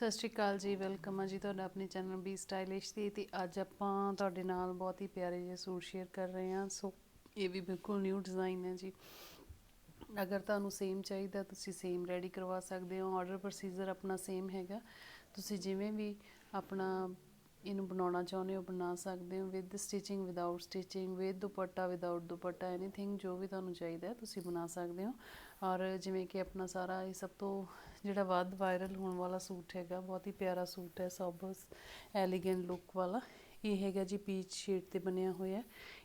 ਸਤਿ ਸ਼੍ਰੀ ਅਕਾਲ ਜੀ, ਵੈਲਕਮ ਆ ਜੀ ਤੁਹਾਡਾ ਆਪਣੇ ਚੈਨਲ ਬੀ ਸਟਾਈਲਿਸ਼ ਦੀ ਤੇ ਅੱਜ ਆਪਾਂ ਤੁਹਾਡੇ ਨਾਲ ਬਹੁਤ ਹੀ ਪਿਆਰੇ ਜਿਹੇ ਸੂਟ ਸ਼ੇਅਰ ਕਰ ਰਹੇ ਹਾਂ। ਸੋ, ਇਹ ਵੀ ਬਿਲਕੁਲ ਨਿਊ ਡਿਜ਼ਾਈਨ ਹੈ ਜੀ। ਅਗਰ ਤੁਹਾਨੂੰ ਸੇਮ ਚਾਹੀਦਾ, ਤੁਸੀਂ ਸੇਮ ਰੈਡੀ ਕਰਵਾ ਸਕਦੇ ਹੋ। ਆਰਡਰ ਪ੍ਰੋਸੀਜਰ ਆਪਣਾ ਸੇਮ ਹੈਗਾ। ਤੁਸੀਂ ਜਿਵੇਂ ਵੀ ਆਪਣਾ ਇਹਨੂੰ ਬਣਾਉਣਾ ਚਾਹੁੰਦੇ ਹੋ, ਬਣਾ ਸਕਦੇ ਹੋ। With stitching without stitching with dupatta without dupatta anything ਜੋ ਵੀ ਤੁਹਾਨੂੰ ਚਾਹੀਦਾ ਤੁਸੀਂ ਬਣਾ ਸਕਦੇ ਹੋ। ਔਰ ਜਿਵੇਂ ਕਿ ਆਪਣਾ ਸਾਰਾ ਇਹ ਸਭ ਤੋਂ ਜਿਹੜਾ ਵੱਧ ਵਾਇਰਲ ਹੋਣ ਵਾਲਾ ਸੂਟ ਹੈਗਾ, ਬਹੁਤ ਹੀ ਪਿਆਰਾ ਸੂਟ ਹੈ, ਸੋਬਸ ਐਲੀਗੈਂਟ ਲੁੱਕ ਵਾਲਾ। ਇਹ ਹੈਗਾ ਜੀ ਪੀਚ ਸ਼ੇਡ ਤੇ ਬਣਿਆ ਹੋਇਆ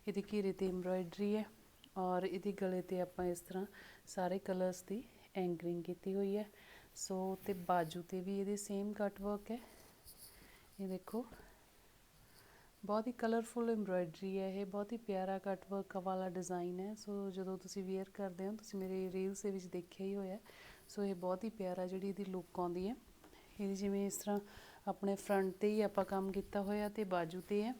ਇਹਦੇ ਘੇਰੇ ਤੇ ਐਮਬ੍ਰਾਇਡਰੀ ਹੈ ਔਰ ਇਹਦੇ ਗਲੇ ਤੇ ਆਪਾਂ ਇਸ ਤਰ੍ਹਾਂ ਸਾਰੇ ਕਲਰਸ ਦੀ ਐਂਕਰਿੰਗ ਕੀਤੀ ਹੋਈ ਹੈ। ਸੋ ਤੇ ਬਾਜੂ ਤੇ ਵੀ ਇਹਦੇ ਸੇਮ ਕੱਟ ਵਰਕ ਹੈ। ਇਹ ਦੇਖੋ। ਬਹੁਤ ਹੀ ਕਲਰਫੁਲ ਐਮਬ੍ਰਾਇਡਰੀ ਹੈ ਇਹ, ਬਹੁਤ ਹੀ ਪਿਆਰਾ ਕੱਟ ਵਰਕ ਵਾਲਾ ਡਿਜ਼ਾਈਨ ਹੈ। ਸੋ ਜਦੋਂ ਤੁਸੀਂ ਵੇਅਰ ਕਰਦੇ ਹੋ, ਤੁਸੀਂ ਮੇਰੇ ਰੀਲਸ ਦੇ ਵਿੱਚ ਦੇਖਿਆ ਹੀ ਹੋਇਆ ਸੋ ਇਹ ਬਹੁਤ ਹੀ ਪਿਆਰਾ ਜਿਹੜੀ ਇਹਦੀ ਲੁੱਕ ਆਉਂਦੀ ਹੈ। ਇਹਦੀ ਜਿਵੇਂ ਇਸ ਤਰ੍ਹਾਂ ਆਪਣੇ ਫਰੰਟ ਤੇ ਹੀ ਆਪਾਂ ਕੰਮ ਕੀਤਾ ਹੋਇਆ ਤੇ ਬਾਜੂ ਤੇ ਹੈ।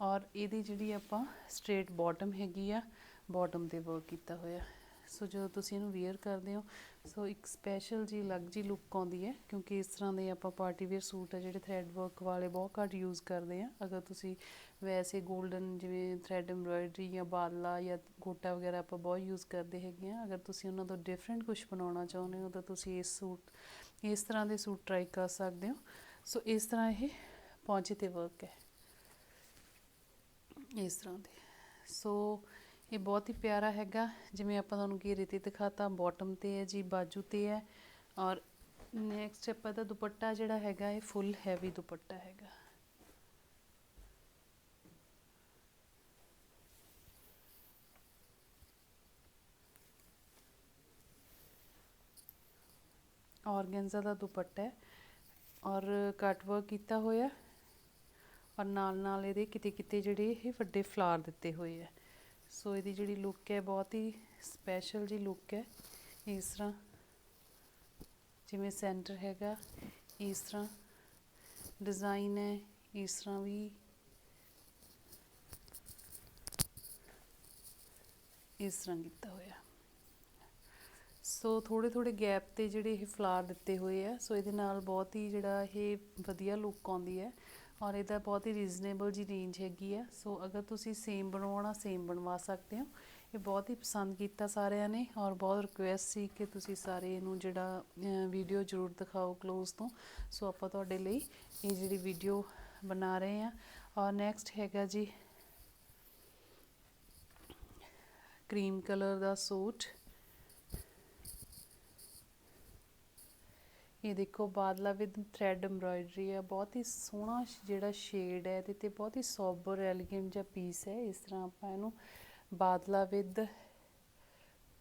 ਔਰ ਇਹਦੀ ਜਿਹੜੀ ਆਪਾਂ ਸਟ੍ਰੇਟ ਬਾਟਮ ਹੈਗੀ ਆ ਬਾਟਮ ਤੇ ਵਰਕ ਕੀਤਾ ਹੋਇਆ। ਸੋ ਜਦੋਂ ਤੁਸੀਂ ਇਹਨੂੰ ਵੇਅਰ ਕਰਦੇ ਹੋ, ਸੋ ਇੱਕ ਸਪੈਸ਼ਲ ਜੀ ਅਲੱਗ ਜੀ ਲੁੱਕ ਆਉਂਦੀ ਹੈ, ਕਿਉਂਕਿ ਇਸ ਤਰ੍ਹਾਂ ਦੇ ਆਪਾਂ ਪਾਰਟੀ ਵੇਅਰ ਸੂਟ ਆ ਜਿਹੜੇ ਥ੍ਰੈਡ ਵਰਕ ਵਾਲੇ ਬਹੁਤ ਘੱਟ ਯੂਜ਼ ਕਰਦੇ ਆ। ਅਗਰ ਤੁਸੀਂ ਵੈਸੇ 골ਡਨ ਜਿਵੇਂ ਥ੍ਰੈਡ ਐਮਬ੍ਰਾਇਡਰੀ ਜਾਂ ਬਾਲਾ ਜਾਂ ਗੋਟਾ ਵਗੈਰਾ ਆਪਾਂ ਬਹੁਤ ਯੂਜ਼ ਕਰਦੇ ਹੈਗੇ ਆ, ਅਗਰ ਤੁਸੀਂ ਉਹਨਾਂ ਤੋਂ ਡਿਫਰੈਂਟ ਕੁਝ ਬਣਾਉਣਾ ਚਾਹੁੰਦੇ ਹੋ, ਤਾਂ ਤੁਸੀਂ ਇਸ ਸੂਟ, ਇਸ ਤਰ੍ਹਾਂ ਦੇ ਸੂਟ ਟਰਾਈ ਕਰ ਸਕਦੇ ਹੋ। ਸੋ ਇਸ ਤਰ੍ਹਾਂ ਇਹ ਪੌਂਚੇ ਤੇ ਵਰਕ ਹੈ। ਇਸ ਤਰ੍ਹਾਂ ਦੇ। ਸੋ ਇਹ ਬਹੁਤ ਹੀ ਪਿਆਰਾ ਹੈਗਾ। ਜਿਵੇਂ ਆਪਾਂ ਤੁਹਾਨੂੰ ਘੇਰੇ ਤੇ ਦਿਖਾਤਾ ਬਾਟਮ ਤੇ ਹੈ ਜੀ, ਬਾਜੂ ਤੇ ਹੈ। ਔਰ ਨੈਕਸਟ ਆਪਾਂ ਦਾ ਦੁਪੱਟਾ ਜਿਹੜਾ ਹੈਗਾ, ਇਹ ਫੁੱਲ ਹੈਵੀ ਦੁਪੱਟਾ ਹੈਗਾ। ਔਰਗੈਂਜ਼ਾ ਦਾ ਦੁਪੱਟਾ ਹੈ। ਔਰ ਕੱਟ ਵਰਕ ਕੀਤਾ ਹੋਇਆ। ਔਰ ਨਾਲ ਨਾਲ ਇਹਦੇ ਕਿਤੇ ਕਿਤੇ ਜਿਹੜੇ ਇਹ ਵੱਡੇ ਫਲਾਰ ਦਿੱਤੇ ਹੋਏ ਆ ਸੋ ਇਹਦੀ ਜਿਹੜੀ ਲੁੱਕ ਹੈ, ਬਹੁਤ ਹੀ ਸਪੈਸ਼ਲ ਜੀ ਲੁੱਕ ਹੈ। ਇਸ ਤਰ੍ਹਾਂ ਜਿਵੇਂ ਸੈਂਟਰ ਹੈਗਾ, ਇਸ ਤਰ੍ਹਾਂ ਡਿਜ਼ਾਈਨ ਹੈ, ਇਸ ਤਰ੍ਹਾਂ ਵੀ ਇਸ ਤਰ੍ਹਾਂ ਕੀਤਾ ਹੋਇਆ। ਸੋ ਥੋੜੇ ਥੋੜੇ ਗੈਪ ਤੇ ਜਿਹੜੇ ਇਹ ਫਲਾਰ ਦਿੱਤੇ ਹੋਏ ਆ, ਸੋ ਇਹਦੇ ਨਾਲ ਬਹੁਤ ਹੀ ਜਿਹੜਾ ਇਹ ਵਧੀਆ ਲੁੱਕ ਆਉਂਦੀ ਹੈ। ਔਰ ਇਹਦਾ ਬਹੁਤ ਹੀ ਰੀਜ਼ਨੇਬਲ ਜੀ ਰੇਂਜ ਹੈਗੀ ਆ। ਸੋ ਅਗਰ ਤੁਸੀਂ ਸੇਮ ਬਣਵਾਉਣਾ ਸੇਮ ਬਣਵਾ ਸਕਦੇ ਹੋ। ਇਹ ਬਹੁਤ ਹੀ ਪਸੰਦ ਕੀਤਾ ਸਾਰਿਆਂ ਨੇ ਔਰ ਬਹੁਤ ਰਿਕੁਐਸਟ ਸੀ ਕਿ ਤੁਸੀਂ ਸਾਰੇ ਇਹਨੂੰ ਜਿਹੜਾ ਵੀਡੀਓ ਜ਼ਰੂਰ ਦਿਖਾਓ ক্লোਜ਼ ਤੋਂ। ਸੋ ਆਪਾਂ ਤੁਹਾਡੇ ਲਈ ਇਹ ਜਿਹੜੀ ਵੀਡੀਓ ਬਣਾ ਰਹੇ ਆ ਔਰ ਨੈਕਸਟ ਹੈਗਾ ਜੀ ਕਰੀਮ ਕਲਰ ਦਾ ਸੂਟ। ਇਹ ਦੇਖੋ ਬਾਦਲਾ ਵਿਦ ਥ੍ਰੈਡ ਐਮਬ੍ਰਾਇਡਰੀ ਹੈ। ਬਹੁਤ ਹੀ ਸੋਹਣਾ ਜਿਹੜਾ ਸ਼ੇਡ ਹੈ ਇਹਦੇ ਤੇ ਬਹੁਤ ਹੀ ਸੋਬਰ ਐਲੀਗੈਂਟ ਜਿਹਾ ਪੀਸ ਹੈ। ਇਸ ਤਰ੍ਹਾਂ ਆਪਾਂ ਇਹਨੂੰ ਬਾਦਲਾ ਵਿਦ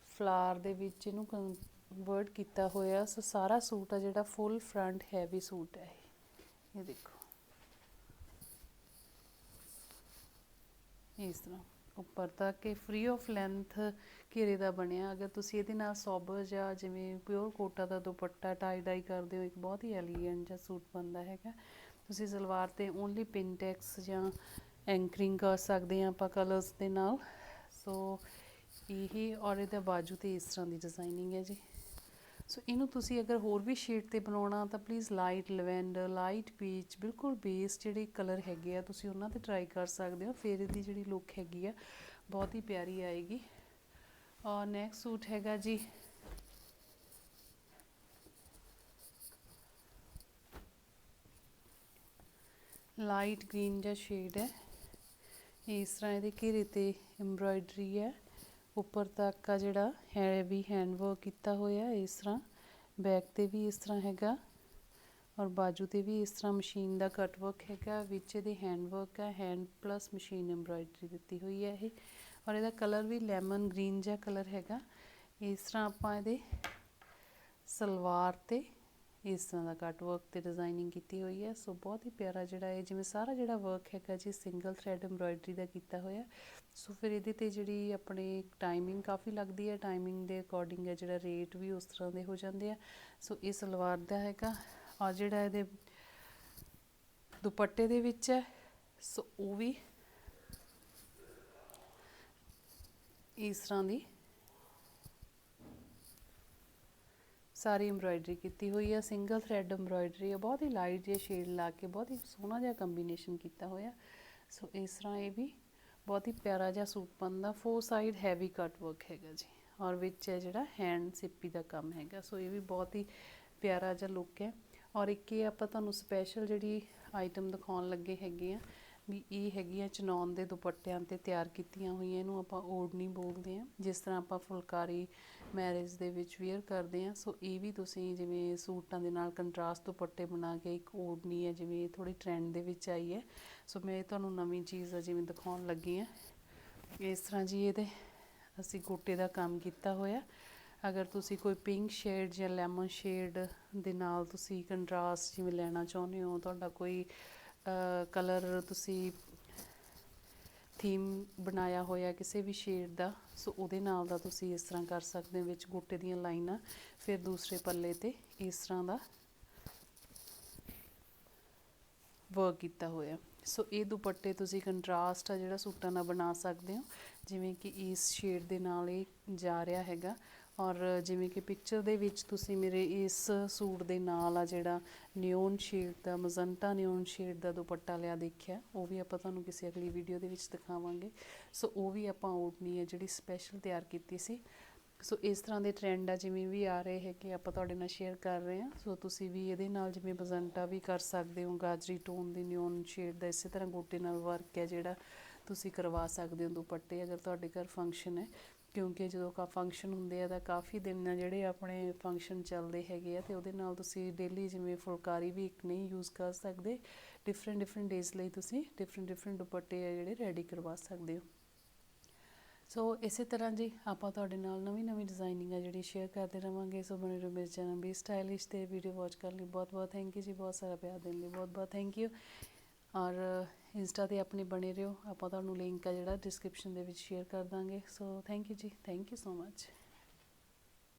ਫਲਾਰ ਦੇ ਵਿੱਚ ਇਹਨੂੰ ਕਨਵਰਟ ਕੀਤਾ ਹੋਇਆ। ਸੋ ਸਾਰਾ ਸੂਟ ਆ ਜਿਹੜਾ ਫੁੱਲ ਫਰੰਟ ਹੈਵੀ ਸੂਟ ਹੈ ਇਹ ਦੇਖੋ। ਇਸ ਤਰ੍ਹਾਂ। ਉੱਪਰ ਤੱਕ ਇਹ ਫ੍ਰੀ ਆਫ ਲੈਂਥ ਘੇਰੇ ਦਾ ਬਣਿਆ। ਅਗਰ ਤੁਸੀਂ ਇਹਦੇ ਨਾਲ ਸੋਬਰ ਜਾਂ ਜਿਵੇਂ ਪਿਓਰ ਕੋਟਾ ਦਾ ਦੁਪੱਟਾ ਟਾਈ ਡਾਈ ਕਰਦੇ ਹੋ, ਇੱਕ ਬਹੁਤ ਹੀ ਐਲੀਗੈਂਟ ਜਿਹਾ ਸੂਟ ਬਣਦਾ ਹੈਗਾ। ਤੁਸੀਂ ਸਲਵਾਰ ਤੇ ਓਨਲੀ ਪਿੰਟੈਕਸ ਜਾਂ ਐਂਕਰਿੰਗ ਕਰ ਸਕਦੇ ਆ ਆਪਾਂ ਕਲਰਸ ਦੇ ਨਾਲ। ਸੋ ਇਹ ਔਰ ਇਹਦੇ ਬਾਜੂ ਤੇ ਇਸ ਤਰ੍ਹਾਂ ਦੀ ਡਿਜ਼ਾਈਨਿੰਗ ਹੈ ਜੀ। ਸੋ ਇਹਨੂੰ ਤੁਸੀਂ ਅਗਰ ਹੋਰ ਵੀ ਸ਼ੇਡ ਤੇ ਬਣਾਉਣਾ ਤਾਂ please light lavender light peach ਬਿਲਕੁਲ ਬੇਸ ਜਿਹੜੇ ਕਲਰ ਹੈਗੇ ਆ, ਤੁਸੀਂ ਉਹਨਾਂ ਤੇ ਟਰਾਈ ਕਰ ਸਕਦੇ ਹੋ। ਫਿਰ ਇਹਦੀ ਜਿਹੜੀ ਲੁੱਕ ਹੈਗੀ ਆ, ਬਹੁਤ ਹੀ ਪਿਆਰੀ ਆਏਗੀ। ਔਰ ਨੈਕਸਟ ਸੂਟ ਹੈਗਾ ਜੀ। ਲਾਈਟ ਗ੍ਰੀਨ ਜਿਹਾ ਸ਼ੇਡ ਹੈ। ਇਸ ਤਰ੍ਹਾਂ ਇਹਦੇ ਘੇਰੇ ਤੇ ਐਮਬ੍ਰਾਇਡਰੀ ਹੈ। ਉੱਪਰ ਤੱਕ ਆ ਜਿਹੜਾ ਹੈਵੀ ਹੈਂਡ ਵਰਕ ਕੀਤਾ ਹੋਇਆ ਇਸ ਤਰ੍ਹਾਂ ਬੈਕ ਤੇ ਵੀ ਇਸ ਤਰ੍ਹਾਂ ਹੈਗਾ ਔਰ ਬਾਜੂ ਤੇ ਵੀ ਇਸ ਤਰ੍ਹਾਂ ਮਸ਼ੀਨ ਦਾ ਕਟ ਵਰਕ ਹੈਗਾ, ਵਿੱਚ ਇਹਦੇ ਹੈਂਡ ਵਰਕ ਹੈ ਹੈਂਡ ਪਲੱਸ ਮਸ਼ੀਨ ਐਮਬ੍ਰਾਇਡਰੀ ਦਿੱਤੀ ਹੋਈ ਹੈ ਇਹ ਔਰ ਇਹਦਾ ਕਲਰ ਵੀ ਲੈਮਨ ਗ੍ਰੀਨ ਜਿਹਾ ਕਲਰ ਹੈਗਾ, ਇਸ ਤਰ੍ਹਾਂ ਆਪਾਂ ਇਹਦੇ ਸਲਵਾਰ ਤੇ ਇਸ ਤਰ੍ਹਾਂ ਦਾ ਕੱਟ ਵਰਕ ਤੇ ਡਿਜ਼ਾਈਨਿੰਗ ਕੀਤੀ ਹੋਈ ਹੈ। ਸੋ ਬਹੁਤ ਹੀ ਪਿਆਰਾ ਜਿਹੜਾ ਹੈ ਜਿਵੇਂ ਸਾਰਾ ਜਿਹੜਾ ਵਰਕ ਹੈਗਾ ਜੀ ਸਿੰਗਲ ਥ੍ਰੈਡ ਐਮਬ੍ਰਾਇਡਰੀ ਦਾ ਕੀਤਾ ਹੋਇਆ ਸੋ ਫਿਰ ਇਹਦੇ ਤੇ ਜਿਹੜੀ ਆਪਣੇ ਟਾਈਮਿੰਗ ਕਾਫੀ ਲੱਗਦੀ ਹੈ। ਟਾਈਮਿੰਗ ਦੇ ਅਕੋਰਡਿੰਗ ਹੈ ਜਿਹੜਾ ਰੇਟ ਵੀ ਉਸ ਤਰ੍ਹਾਂ ਦੇ ਹੋ ਜਾਂਦੇ ਆ। ਸੋ ਇਹ ਸਲਵਾਰ ਦਾ ਹੈਗਾ। ਆ ਜਿਹੜਾ ਇਹਦੇ ਦੁਪੱਟੇ ਦੇ ਵਿੱਚ ਹੈ। ਸੋ ਉਹ ਵੀ ਇਸ ਤਰ੍ਹਾਂ ਦੀ ਸਾਰੀ ਐਮਬ੍ਰਾਇਡਰੀ ਕੀਤੀ ਹੋਈ ਹੈ ਸਿੰਗਲ ਥ੍ਰੈਡ ਐਮਬ੍ਰਾਇਡਰੀ ਹੈ ਬਹੁਤ ਹੀ ਲਾਈਟ ਜਿਹਾ ਸ਼ੇਡ ਲਾ ਕੇ, ਬਹੁਤ ਹੀ ਸੋਹਣਾ ਜਿਹਾ ਕੰਬੀਨੇਸ਼ਨ ਕੀਤਾ ਹੋਇਆ। ਸੋ ਇਸ ਤਰ੍ਹਾਂ ਇਹ ਵੀ ਬਹੁਤ ਹੀ ਪਿਆਰਾ ਜਿਹਾ ਸੂਟ ਬਣਦਾ। Four side heavy cut work ਹੈਗਾ ਜੀ, ਔਰ ਵਿੱਚ ਹੈ ਜਿਹੜਾ ਹੈਂਡ ਸਿੱਪੀ ਦਾ ਕੰਮ ਹੈਗਾ। ਸੋ ਇਹ ਵੀ ਬਹੁਤ ਹੀ ਪਿਆਰਾ ਜਿਹਾ ਲੁੱਕ ਹੈ। ਔਰ ਇੱਕ ਇਹ ਆਪਾਂ ਤੁਹਾਨੂੰ ਸਪੈਸ਼ਲ ਜਿਹੜੀ ਆਈਟਮ ਦਿਖਾਉਣ ਲੱਗੇ ਹੈਗੇ ਆ ਵੀ ਇਹ ਹੈਗੀਆਂ ਚਨੌਨ ਦੇ ਦੁਪੱਟਿਆਂ ਤੇ ਤਿਆਰ ਕੀਤੀਆਂ ਹੋਈਆਂ, ਇਹਨੂੰ ਆਪਾਂ ਓੜਨੀ ਬੋਲਦੇ ਆ ਜਿਸ ਤਰ੍ਹਾਂ ਆਪਾਂ ਫੁਲਕਾਰੀ ਮੈਰਿਜ ਦੇ ਵਿੱਚ ਵੇਅਰ ਕਰਦੇ ਆ ਸੋ ਇਹ ਵੀ ਤੁਸੀਂ ਜਿਵੇਂ ਸੂਟਾਂ ਦੇ ਨਾਲ ਕੰਟਰਾਸਟ ਦੁਪੱਟੇ ਬਣਾ ਕੇ ਇੱਕ ਓੜਨੀ ਹੈ, ਜਿਵੇਂ ਥੋੜੀ ਟ੍ਰੈਂਡ ਦੇ ਵਿੱਚ ਆਈ ਹੈ। ਸੋ ਮੈਂ ਇਹ ਤੁਹਾਨੂੰ ਨਵੀਂ ਚੀਜ਼ ਆ ਜਿਵੇਂ ਦਿਖਾਉਣ ਲੱਗੀ ਆ ਇਸ ਤਰ੍ਹਾਂ ਜੀ ਇਹਦੇ ਅਸੀਂ ਗੋਟੇ ਦਾ ਕੰਮ ਕੀਤਾ ਹੋਇਆ। ਅਗਰ ਤੁਸੀਂ ਕੋਈ ਪਿੰਕ ਸ਼ੇਡ ਜਾਂ ਲੈਮਨ ਸ਼ੇਡ ਦੇ ਨਾਲ ਤੁਸੀਂ ਕੰਟਰਾਸਟ ਜਿਵੇਂ ਲੈਣਾ ਚਾਹੁੰਦੇ ਹੋ, ਤੁਹਾਡਾ ਕੋਈ ਕਲਰ ਤੁਸੀਂ ਥੀਮ ਬਣਾਇਆ ਹੋਇਆ ਕਿਸੇ ਵੀ ਸ਼ੇਡ ਦਾ, ਸੋ ਉਹਦੇ ਨਾਲ ਦਾ ਤੁਸੀਂ ਇਸ ਤਰ੍ਹਾਂ ਕਰ ਸਕਦੇ ਹੋ, ਵਿੱਚ ਗੋਟੇ ਦੀਆਂ ਲਾਈਨਾਂ, ਫਿਰ ਦੂਸਰੇ ਪੱਲੇ ਤੇ ਇਸ ਤਰ੍ਹਾਂ ਦਾ ਵਰਕ ਕੀਤਾ ਹੋਇਆ। ਸੋ ਇਹ ਦੁਪੱਟੇ ਤੁਸੀਂ ਕੰਟਰਾਸਟ ਆ ਜਿਹੜਾ ਸੂਟਾਂ ਨਾਲ ਬਣਾ ਸਕਦੇ ਹੋ, ਜਿਵੇਂ ਕਿ ਇਸ ਸ਼ੇਡ ਦੇ ਨਾਲ ਇਹ ਜਾ ਰਿਹਾ ਹੈਗਾ। ਔਰ ਜਿਵੇਂ ਕਿ ਪਿਕਚਰ ਦੇ ਵਿੱਚ ਤੁਸੀਂ ਮੇਰੇ ਇਸ ਸੂਟ ਦੇ ਨਾਲ ਆ ਜਿਹੜਾ ਨਿਓਨ ਸ਼ੇਡ ਦਾ, ਮਜ਼ੰਟਾ ਨਿਓਨ ਸ਼ੇਡ ਦਾ ਦੁਪੱਟਾ ਲਿਆ ਦੇਖਿਆ, ਉਹ ਵੀ ਆਪਾਂ ਤੁਹਾਨੂੰ ਕਿਸੇ ਅਗਲੀ ਵੀਡੀਓ ਦੇ ਵਿੱਚ ਦਿਖਾਵਾਂਗੇ। ਸੋ ਉਹ ਵੀ ਆਪਾਂ ਓੜਨੀ ਹੈ, ਜਿਹੜੀ ਸਪੈਸ਼ਲ ਤਿਆਰ ਕੀਤੀ ਸੀ। ਸੋ ਇਸ ਤਰ੍ਹਾਂ ਦੇ ਟ੍ਰੈਂਡ ਆ ਜਿਵੇਂ ਵੀ ਆ ਰਹੇ ਹੈਗੇ, ਆਪਾਂ ਤੁਹਾਡੇ ਨਾਲ ਸ਼ੇਅਰ ਕਰ ਰਹੇ ਹਾਂ। ਸੋ ਤੁਸੀਂ ਵੀ ਇਹਦੇ ਨਾਲ ਜਿਵੇਂ ਬਜ਼ੰਟਾ ਵੀ ਕਰ ਸਕਦੇ ਹੋ, ਗਾਜਰੀ ਟੋਨ ਦੀ ਨਿਓਨ ਸ਼ੇਡ ਦਾ, ਇਸੇ ਤਰ੍ਹਾਂ ਗੋਟੇ ਨਾਲ ਵਰਕ ਹੈ ਜਿਹੜਾ ਤੁਸੀਂ ਕਰਵਾ ਸਕਦੇ ਹੋ ਦੁਪੱਟੇ, ਅਗਰ ਤੁਹਾਡੇ ਘਰ ਫੰਕਸ਼ਨ ਹੈ। ਕਿਉਂਕਿ ਜਦੋਂ ਕਾ ਫੰਕਸ਼ਨ ਹੁੰਦੇ ਆ ਤਾਂ ਕਾਫੀ ਦਿਨ ਆ ਜਿਹੜੇ ਆਪਣੇ ਫੰਕਸ਼ਨ ਚੱਲਦੇ ਹੈਗੇ ਆ ਤੇ ਉਹਦੇ ਨਾਲ ਤੁਸੀਂ ਡੇਲੀ ਜਿਵੇਂ ਫੁਲਕਾਰੀ ਵੀ ਇੱਕ ਨਹੀਂ ਯੂਜ਼ ਕਰ ਸਕਦੇ ਡਿਫਰੈਂਟ ਡਿਫਰੈਂਟ ਡੇਜ਼ ਲਈ ਤੁਸੀਂ ਡਿਫਰੈਂਟ ਡਿਫਰੈਂਟ ਦੁਪੱਟੇ ਆ ਜਿਹੜੇ ਰੈਡੀ ਕਰਵਾ ਸਕਦੇ ਹੋ। ਸੋ ਇਸੇ ਤਰ੍ਹਾਂ ਜੀ ਆਪਾਂ ਤੁਹਾਡੇ ਨਾਲ ਨਵੀਂ ਨਵੀਂ ਡਿਜ਼ਾਈਨਿੰਗ ਆ ਜਿਹੜੀ ਸ਼ੇਅਰ ਕਰਦੇ ਰਵਾਂਗੇ ਸੋ ਬਣੇ ਰਹੋ ਮੇਰੇ ਚੈਨਲ ਵੀ ਸਟਾਈਲਿਸ਼ ਤੇ ਵੀਡੀਓ ਵਾਚ ਕਰਨ ਲਈ ਬਹੁਤ ਬਹੁਤ ਥੈਂਕ ਯੂ ਜੀ, ਬਹੁਤ ਸਾਰਾ ਪਿਆਰ ਦੇਣ ਲਈ ਬਹੁਤ ਬਹੁਤ ਥੈਂਕ ਯੂ ਔਰ ਇੰਸਟਾ ਤੇ ਆਪਣੇ ਬਣੇ ਰਹੋ। ਆਪਾਂ ਤੁਹਾਨੂੰ ਲਿੰਕ ਆ ਜਿਹੜਾ ਡਿਸਕ੍ਰਿਪਸ਼ਨ ਦੇ ਵਿੱਚ ਸ਼ੇਅਰ ਕਰ ਦਾਂਗੇ। ਸੋ ਥੈਂਕ ਯੂ ਜੀ। Thank you so much